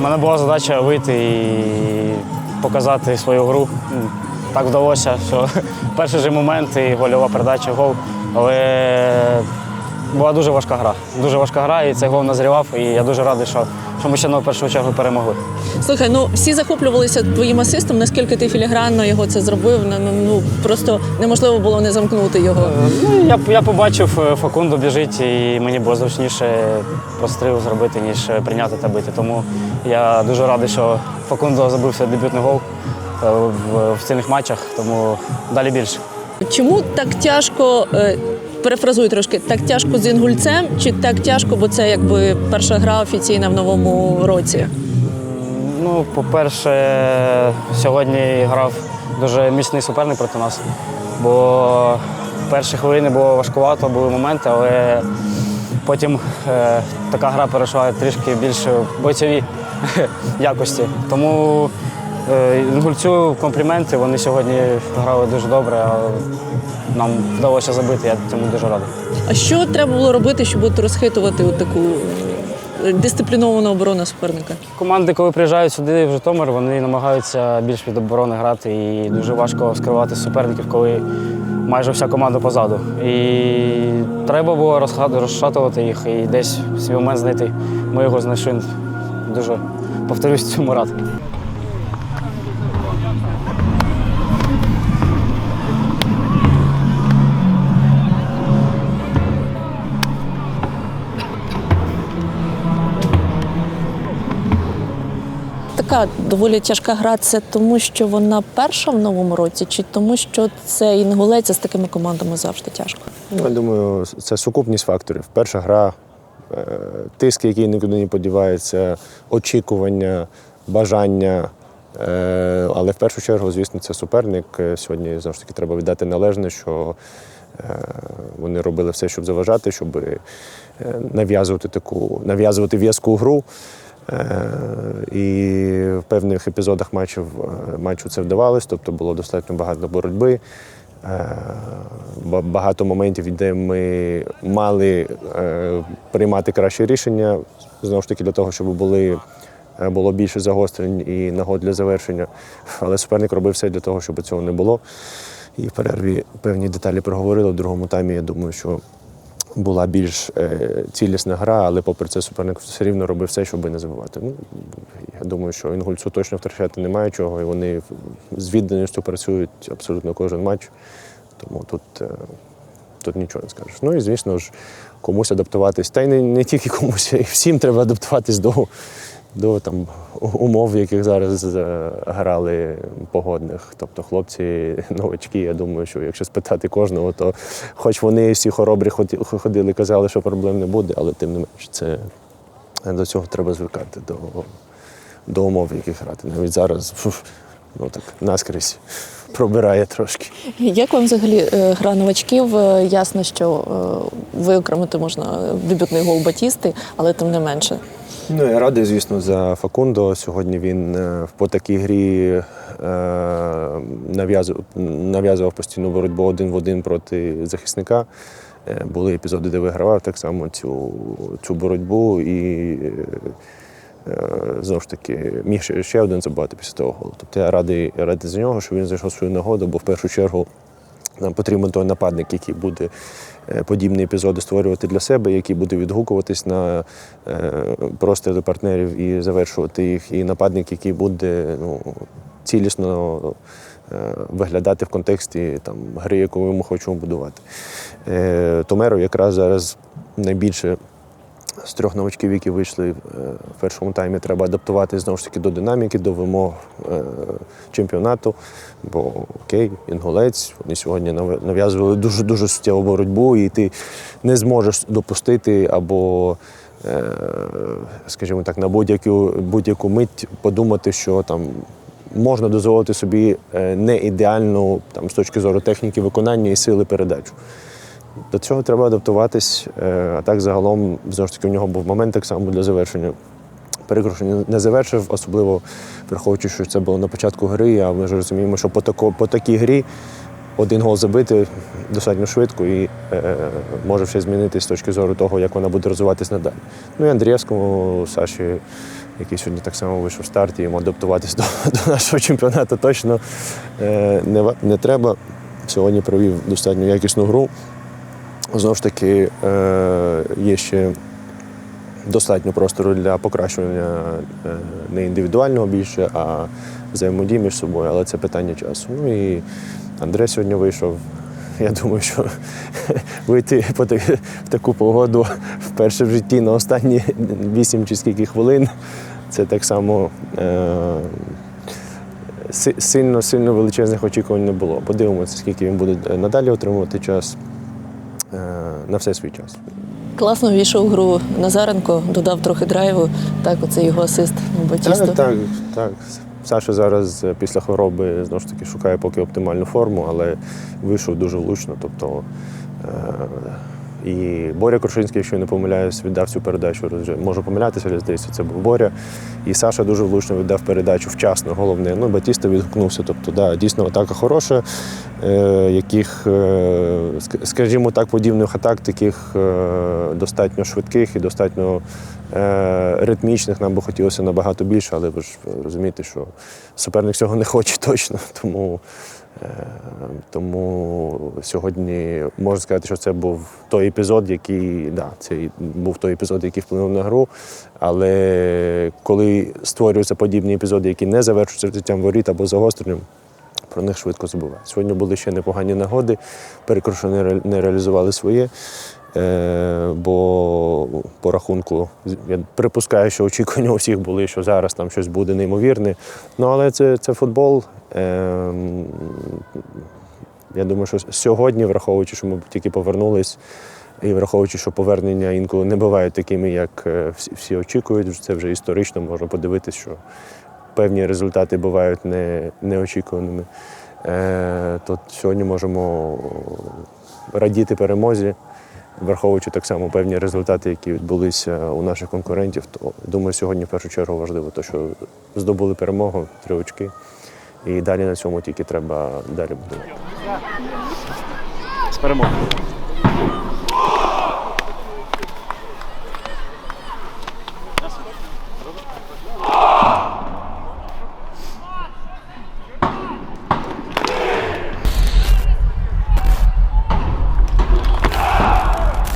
У мене була задача вийти і показати свою гру. Так вдалося, що перший же момент і гольова передача, гол. Але була дуже важка гра. Дуже важка гра, і цей гол назрівав. І я дуже радий, що, що ми ще на першу чергу перемогли. Слухай, ну всі захоплювалися твоїм асистом, наскільки ти філігранно його це зробив. Ну, ну, ну просто неможливо було не замкнути його. Ну, я, я побачив, е, Факунду біжить, і мені було зручніше простріл зробити, ніж е, прийняти та бити. Тому я дуже радий, що Факундо забив свій дебютний гол е, в, в цих матчах, тому далі більше. Чому так тяжко? Перефразую трошки, так тяжко з інгульцем, чи так тяжко, бо це якби перша гра офіційна в новому році? Ну, по-перше, сьогодні грав дуже міцний суперник проти нас, бо перші хвилини було важкувато, були моменти, але потім е, така гра перейшла трішки більше бойцеві якості. Тому е, інгульцю компліменти, вони сьогодні грали дуже добре, нам вдалося забити, я цьому дуже радий. А що треба було робити, щоб от розхитувати от таку е, дисципліновану оборону суперника? Команди, коли приїжджають сюди в Житомир, вони намагаються більш від оборони грати і дуже важко скривати суперників, коли майже вся команда позаду. І треба було розшатувати їх і десь свій момент знайти. Ми його знайшли. Дуже повторюсь цьому рад. Така доволі тяжка гра. Це тому, що вона перша в новому році, чи тому, що це інгулець з такими командами завжди тяжко? Ну, Я думаю, це сукупність факторів. Перша гра, е, тиск, який нікуди не подівається, очікування, бажання. Е, Але в першу чергу, звісно, це суперник. Е, Сьогодні знову ж таки треба віддати належне, що вони робили все, щоб заважати, щоб нав'язувати таку нав'язувати в'язку гру. Е, І в певних епізодах матчів, е, матчу це вдавалось, тобто було достатньо багато боротьби. Е, Багато моментів, де ми мали приймати кращі рішення, знову ж таки, для того, щоб були, було більше загострень і нагод для завершення. Але суперник робив все для того, щоб цього не було. І в перерві певні деталі проговорили. В другому таймі, я думаю, що була більш е, цілісна гра, але попри це суперник все рівно робив все, щоб не забувати. Ну, я думаю, що інгульцю точно втрачати немає чого, і вони з відданістю працюють абсолютно кожен матч. Тому тут, е, тут нічого не скажеш. Ну і звісно ж, комусь адаптуватись. Та й не, не тільки комусь, і всім треба адаптуватись до, до там, умов, в яких зараз е, грали погодних. Тобто хлопці, новачки, я думаю, що якщо спитати кожного, то хоч вони всі хоробрі ходили, казали, що проблем не буде, але тим не менш, це до цього треба звикати, до, до умов, в яких грати. Навіть зараз фуф, ну так наскрізь пробирає трошки. Як вам взагалі е, гра новачків? Е, Ясно, що виокремити можна дебютний гол Батісти, але тим не менше. Ну, я радий, звісно, за Факундо. Сьогодні він е, по такій грі е, нав'язував, постійну боротьбу один в один проти захисника. Е, Були епізоди, де вигравав так само цю, цю боротьбу і знову ж таки міг ще один забувати після того голу. Тобто я радий, радий за нього, що він знайшов свою нагоду, бо в першу чергу нам потрібен той нападник, який буде е, подібні епізоди створювати для себе, який буде відгукуватись на е, до партнерів і завершувати їх. І нападник, який буде ну, цілісно е, виглядати в контексті там, гри, яку ми хочемо будувати. Томеро якраз зараз найбільше з трьох новачків, які вийшли е, в першому таймі, треба адаптуватися знову ж таки до динаміки, до вимог е, чемпіонату. Бо окей, інгулець, вони сьогодні нав'язували дуже дуже суттєву боротьбу, і ти не зможеш допустити або. е, Скажімо так, на будь-яку будь-яку мить подумати, що там можна дозволити собі не ідеальну там, з точки зору техніки виконання і сили передачу. До цього треба адаптуватись. е, А так загалом знову ж таки у нього був момент так само для завершення. Перекрушення не завершив, особливо враховуючи, що це було на початку гри. А ми ж розуміємо, що по, тако, по такій грі один гол забити достатньо швидко і е, може все змінитися з точки зору того, як вона буде розвиватись надалі. Ну і Андрієвському Саші який сьогодні так само вийшов в старт, і йому адаптуватись до, до нашого чемпіонату точно е, не, не треба. Сьогодні провів достатньо якісну гру. Знову ж таки, е, є ще достатньо простору для покращування е, не індивідуального більше, а взаємодії між собою, але це питання часу. Ну і Андре сьогодні вийшов. Я думаю, що вийти в таку погоду вперше в житті на останні 8 чи скільки хвилин. Це так само е, сильно, сильно величезних очікувань не було. Подивимося, скільки він буде надалі отримувати час. На все свій час. Класно війшов в гру Назаренко, додав трохи драйву. Так, оце його асист Батісту. Так, так, так. Саша зараз е, після хвороби знову ж таки шукає поки оптимальну форму, але вийшов дуже влучно. Тобто е- і Боря Крушинський, якщо я не помиляюсь, віддав цю передачу. Можу помилятися, але здається, це був Боря. І Саша дуже влучно віддав передачу вчасно. Головне, ну Батіста відгукнувся. Тобто, да, дійсно атака хороша, е- яких, е- скажімо так, подібних атак, таких е- достатньо швидких і достатньо е, ритмічних нам би хотілося набагато більше, але ви ж розумієте, що суперник цього не хоче точно. Тому, тому сьогодні можна сказати, що це був той епізод, який да, це був той епізод, який вплинув на гру. Але коли створюються подібні епізоди, які не завершуються життям воріт або загостренням, про них швидко забувають. Сьогодні були ще непогані нагоди, перекрушені не реалізували своє. Е, бо по рахунку я припускаю, що очікування у всіх були, що зараз там щось буде неймовірне. Ну але це, це футбол. Е, я думаю, що сьогодні, враховуючи, що ми тільки повернулись, і враховуючи, що повернення інколи не бувають такими, як е, всі, очікують, це вже історично можна подивитися, що певні результати бувають не, неочікуваними. То сьогодні можемо радіти перемозі, враховуючи так само певні результати, які відбулися у наших конкурентів. То думаю, сьогодні в першу чергу важливо, те, що здобули перемогу, три очки. І далі на цьому тільки треба далі будувати. З перемогою.